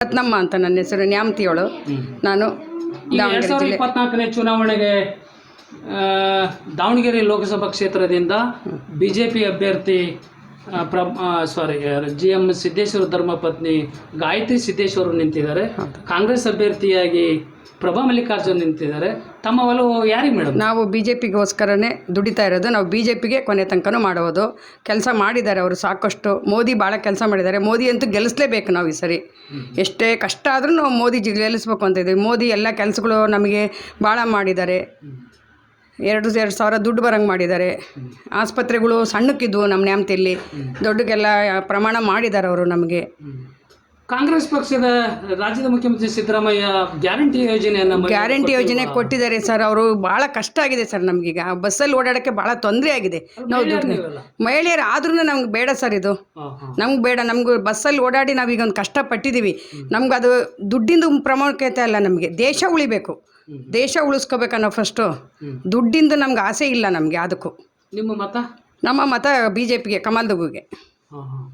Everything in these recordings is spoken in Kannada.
ರತ್ನಮ್ಮ ಅಂತ ನನ್ನ ಹೆಸರು ನ್ಯಾಮತಿಯವಳು. ನಾನು ಎರಡ್ ಸಾವಿರದ ಇಪ್ಪತ್ನಾಲ್ಕನೇ ಚುನಾವಣೆಗೆ ಆ, ದಾವಣಗೆರೆ ಲೋಕಸಭಾ ಕ್ಷೇತ್ರದಿಂದ ಬಿಜೆಪಿ ಅಭ್ಯರ್ಥಿ ಆ, ಪ್ರ ಸಾರಿ ಜಿ ಎಂ ಸಿದ್ದೇಶ್ವರ ಧರ್ಮಪತ್ನಿ ಗಾಯತ್ರಿ ಸಿದ್ದೇಶ್ವರ ನಿಂತಿದ್ದಾರೆ. ಕಾಂಗ್ರೆಸ್ ಅಭ್ಯರ್ಥಿಯಾಗಿ ಪ್ರಭಾ ಮಲ್ಲಿಕಾರ್ಜುನ್ ನಿಂತಿದ್ದಾರೆ. ತಮ್ಮ ಒಲವು ಯಾರಿಗೆ ಮೇಡಮ್? ನಾವು ಬಿ ಜೆ ಪಿಗೋಸ್ಕರನೇ ದುಡಿತಾ ಇರೋದು ನಾವು ಬಿ ಜೆ ಪಿಗೆ ಕೊನೆ ತನಕನೂ ಮಾಡೋದು ಕೆಲಸ ಮಾಡಿದ್ದಾರೆ ಅವರು ಸಾಕಷ್ಟು. ಮೋದಿ ಭಾಳ ಕೆಲಸ ಮಾಡಿದ್ದಾರೆ. ಮೋದಿ ಅಂತೂ ಗೆಲ್ಲಿಸ್ಲೇಬೇಕು ನಾವು ಈ ಸರಿ. ಎಷ್ಟೇ ಕಷ್ಟ ಆದರೂ ನಾವು ಮೋದಿ ಗೆಲ್ಲಿಸ್ಬೇಕು ಅಂತ ಇದ್ದೀವಿ. ಮೋದಿ ಎಲ್ಲ ಕೆಲಸಗಳು ನಮಗೆ ಭಾಳ ಮಾಡಿದ್ದಾರೆ. ಎರಡು ಎರಡು ಸಾವಿರ ದುಡ್ಡು ಬರಂಗೆ ಮಾಡಿದ್ದಾರೆ. ಆಸ್ಪತ್ರೆಗಳು ಸಣ್ಣಕ್ಕಿದ್ವು ನಮ್ಮ ನ್ಯಾಮತಿಯಲ್ಲಿ. ದೊಡ್ಡಕ್ಕೆಲ್ಲ ಪ್ರಮಾಣ ಮಾಡಿದ್ದಾರೆ ಅವರು ನಮಗೆ ಕಾಂಗ್ರೆಸ್ ಪಕ್ಷದ ರಾಜ್ಯದ ಮುಖ್ಯಮಂತ್ರಿ ಸಿದ್ದರಾಮಯ್ಯ ಗ್ಯಾರಂಟಿ ಯೋಜನೆಯನ್ನು ಗ್ಯಾರಂಟಿ ಯೋಜನೆ ಕೊಟ್ಟಿದ್ದಾರೆ ಸರ್. ಅವರು ಭಾಳ ಕಷ್ಟ ಆಗಿದೆ ಸರ್ ನಮಗೀಗ. ಬಸ್ಸಲ್ಲಿ ಓಡಾಡಕ್ಕೆ ಭಾಳ ತೊಂದರೆ ಆಗಿದೆ. ನಾವು ದುಡ್ಡು ಮಹಿಳೆಯರು ಆದ್ರೂ ನಮ್ಗೆ ಬೇಡ ಸರ್ ಇದು. ನಮ್ಗೆ ಬೇಡ. ನಮ್ಗೆ ಬಸ್ಸಲ್ಲಿ ಓಡಾಡಿ ನಾವೀಗ ಒಂದು ಕಷ್ಟಪಟ್ಟಿದ್ದೀವಿ ನಮ್ಗೆ ಅದು ದುಡ್ಡಿಂದು ಪ್ರಾಮುಖ್ಯತೆ ಅಲ್ಲ ನಮಗೆ. ದೇಶ ಉಳಿಬೇಕು. ದೇಶ ಉಳಿಸ್ಕೋಬೇಕನ್ನೋ ಫಸ್ಟು. ದುಡ್ಡಿಂದು ನಮ್ಗೆ ಆಸೆ ಇಲ್ಲ ನಮಗೆ ಅದಕ್ಕೂ ನಿಮ್ಮ ಮತ? ನಮ್ಮ ಮತ ಬಿ ಜೆ ಪಿಗೆ ಕಮಲ್ದುಗುಗೆ.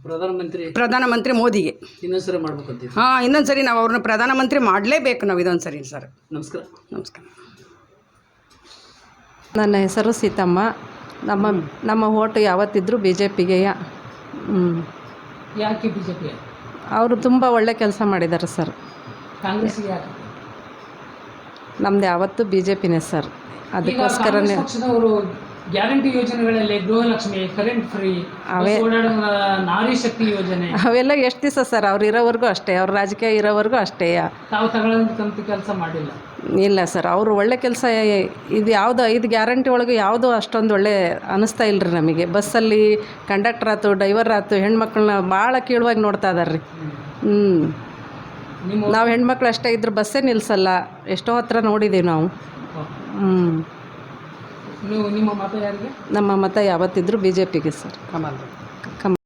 ಪ್ರಧಾನಮಂತ್ರಿ ಪ್ರಧಾನಮಂತ್ರಿ ಮೋದಿಗೆ. ಇನ್ನೊಂದ್ಸರಿ ಮಾಡ್ಬೇಕಂತೀವಿ ಹಾಂ ಇನ್ನೊಂದು ಸರಿ ನಾವು ಅವ್ರನ್ನ ಪ್ರಧಾನಮಂತ್ರಿ ಮಾಡಲೇಬೇಕು ನಾವು ಇದೊಂದ್ಸರಿ ಸರ್. ನಮಸ್ಕಾರ. ನಮಸ್ಕಾರ. ನನ್ನ ಹೆಸರು ಸೀತಮ್ಮ. ನಮ್ಮ ನಮ್ಮ ಓಟು ಯಾವತ್ತಿದ್ರೂ ಬಿ ಜೆ ಪಿಗೆ ಯಾಕೆ ಪಿ ಅವರು ತುಂಬ ಒಳ್ಳೆ ಕೆಲಸ ಮಾಡಿದ್ದಾರೆ ಸರ್. ಕಾಂಗ್ರೆಸ್ ನಮ್ದು ಯಾವತ್ತು ಬಿ ಜೆ ಪಿನೇ ಸರ್ ಅದಕ್ಕೋಸ್ಕರನೇ ಗ್ಯಾರಂಟಿ ಯೋಜನೆಗಳಲ್ಲಿ ಗೃಹಲಕ್ಷ್ಮಿ ಕರೆಂಟ್ ಫ್ರೀ ನಾರಿ ಶಕ್ತಿ ಯೋಜನೆ. ಅವೆಲ್ಲ ಎಷ್ಟು ದಿವಸ ಸರ್ ಅವ್ರು ಇರೋವರೆಗೂ ಅಷ್ಟೇ ಅವ್ರ ರಾಜಕೀಯ ಇರೋವರೆಗೂ ಅಷ್ಟೇ. ತಾವು ತಗೊಳ್ಳೋದಂತ ಕೆಲಸ ಮಾಡಿಲ್ಲ. ಇಲ್ಲ ಸರ್ ಅವರು ಒಳ್ಳೆ ಕೆಲಸ ಇದು ಯಾವುದು ಐದು ಗ್ಯಾರಂಟಿ ಒಳಗೆ ಯಾವುದು ಅಷ್ಟೊಂದು ಒಳ್ಳೆ ಅನ್ನಿಸ್ತಾ ಇಲ್ಲರಿ ನಮಗೆ. ಬಸ್ಸಲ್ಲಿ ಕಂಡಕ್ಟರ್ ಆಯ್ತು ಡ್ರೈವರ್ ಆಯ್ತು ಹೆಣ್ಮಕ್ಳನ್ನ ಭಾಳ ಕೀಳುವಾಗಿ ನೋಡ್ತಾ ಇದಾರೆ ರೀ ಹ್ಞೂ ನಾವು ಹೆಣ್ಮಕ್ಳು ಅಷ್ಟೇ ಇದ್ರೆ ಬಸ್ಸೇ ನಿಲ್ಲಿಸಲ್ಲ ಎಷ್ಟೋ ಹತ್ರ ನೋಡಿದ್ದೀವಿ ನಾವು. ಹ್ಞೂ ನೀವು ನಿಮ್ಮ ಮತ ಯಾರಿಗೆ? ನಮ್ಮ ಮತ ಯಾವತ್ತಿದ್ರು ಬಿ ಜೆ ಪಿಗೆ ಸರ್. ಕಮಲ್. ಕಮ್